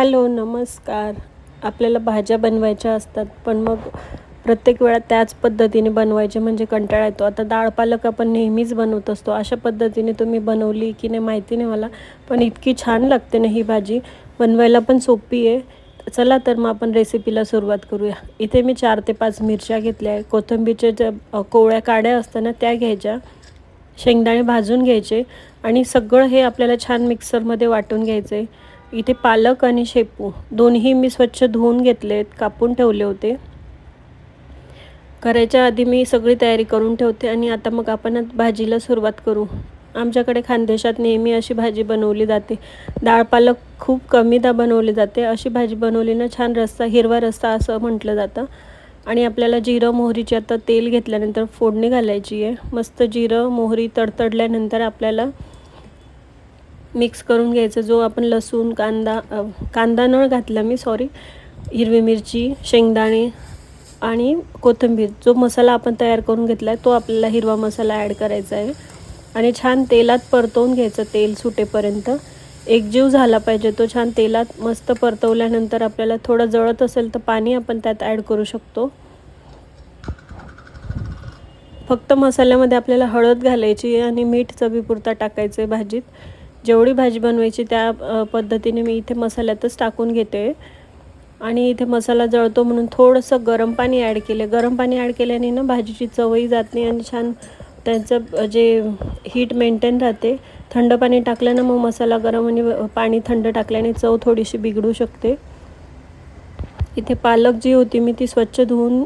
Hello नमस्कार. आपल्याला भाज्या बनवायच्या असतात पण मग प्रत्येक वेळा त्याच पद्धतीने बनवायचे म्हणजे कंटाळा येतो. आता डाळ पालक आपण नेहमीच बनवत असतो. अशा पद्धतीने तुम्ही बनवली की नाही माहिती नाही मला पण इतकी छान लागते ना ही भाजी. बनवायला पण सोपी आहे. चला तर मग आपण रेसिपीला सुरुवात करूया. इथे मी चार ते पाच मिरच्या घेतल्या आहे कोथिंबीरच्या ज्या कोवळ्या काड्या असताना त्या घ्यायच्या. शेंगदाणे भाजून घ्यायचे आणि सगळं हे आपल्याला छान मिक्सरमध्ये वाटून घ्यायचं. आहे इथे पालक आणि शेपू दोन्ही मी स्वच्छ धुवून घेतलेत कापून ठेवले होते. करायच्या आधी मी सगळी तयारी करून ठेवते आणि आता मग आपण भाजीला सुरुवात करू. आमच्याकडे खानदेशात नेहमी अशी भाजी बनवली जाते. डाळ पालक खूप कमीदा बनवली जाते. अशी भाजी बनवली ना छान रस्सा हिरवा रस्सा असं म्हटलं जातं. आणि आपल्याला जिरं मोहरीची आता तेल घेतल्यानंतर फोडणी घालायची आहे. मस्त जिरं मोहरी तडतडल्यानंतर आपल्याला मिक्स करून घ्यायचं. जो आपण लसूण कांदा कांदा न घातला मी सॉरी हिरवी मिरची शेंगदाणे आणि कोथिंबीर. जो मसाला आपण तयार करून घेतला आहे तो आपल्याला हिरवा मसाला ॲड करायचा आहे. आणि छान तेलात परतवून घ्यायचं तेल सुटेपर्यंत. एकजीव झाला पाहिजे. तो छान तेलात मस्त परतवल्यानंतर आपल्याला थोडं जळत असेल तर पाणी आपण त्यात ॲड करू शकतो. फक्त मसाल्यामध्ये आपल्याला हळद घालायची आणि मीठ चवीपुरता टाकायचं आहे भाजीत. जेवढी भाजी बनवायची त्या पद्धतीने मी इथे मसाल्यातच टाकून घेते. आणि इथे मसाला जळतो म्हणून थोडंसं गरम पाणी ॲड केले गरम पाणी ॲड केल्याने ना भाजीची चवही जात नाही आणि छान त्यांचं जे हीट मेंटेन राहते थंड पाणी टाकल्यानं मग मसाला गरम आणि पाणी थंड टाकल्याने चव थोडीशी बिघडू शकते. इथे पालक जी होती मी ती स्वच्छ धुवून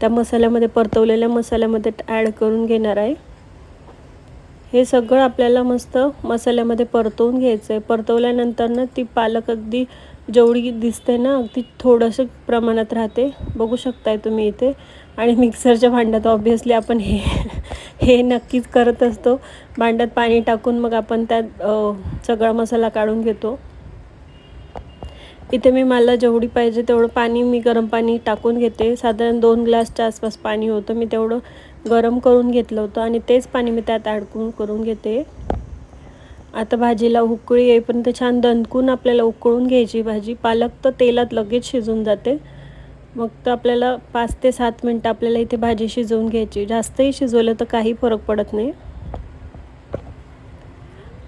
त्या मसाल्यामध्ये परतवलेल्या मसाल्यामध्ये ॲड करून घेणार आहे. हे सगळं आपल्याला मस्त मसाल्यामध्ये परतवून घ्यायचं आहे परतवल्यानंतर ना ती पालक अगदी जेवढी दिसते ना अगदी थोडंसं प्रमाणात राहते. बघू शकताय तुम्ही इथे. आणि मिक्सरच्या भांड्यात ऑब्व्हियसली आपण हे हे नक्कीच करत असतो. भांड्यात पाणी टाकून मग आपण त्यात सगळा मसाला काढून घेतो. इथे मी मला जेवढी पाहिजे तेवढं पाणी मी गरम पाणी टाकून घेते. साधारण दोन ग्लासच्या आसपास पाणी होतं. मी तेवढं गरम करून घेतलं होतं आणि तेच पाणी मी त्यात अडकून करून घेते. आता भाजीला उकळी येईपर्यंत छान दणकून आपल्याला उकळून घ्यायची भाजी. पालक तर तेलात लगेच शिजून जाते. मग तर आपल्याला पाच ते सात मिनटं आपल्याला इथे भाजी शिजवून घ्यायची. जास्तही शिजवलं तर काही फरक पडत नाही.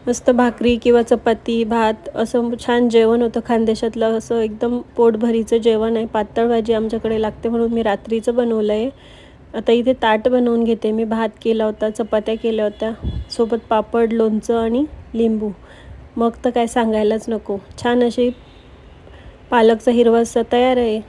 मस्त भाकरी किंवा चपाती भात असं छान जेवण होतं खानदेशातलं. असं एकदम पोटभरीचं जेवण आहे. पातळ भाजी आमच्याकडे लागते म्हणून मी रात्रीचं बनवलं आहे आता इथे ताट बनवून घेते. मी भात केला होता चपात्या केल्या होत्या. सोबत पापड लोणचं आणि लिंबू. मग तर काय सांगायलाच नको. छान अशी पालकचा हिरवा तयार आहे.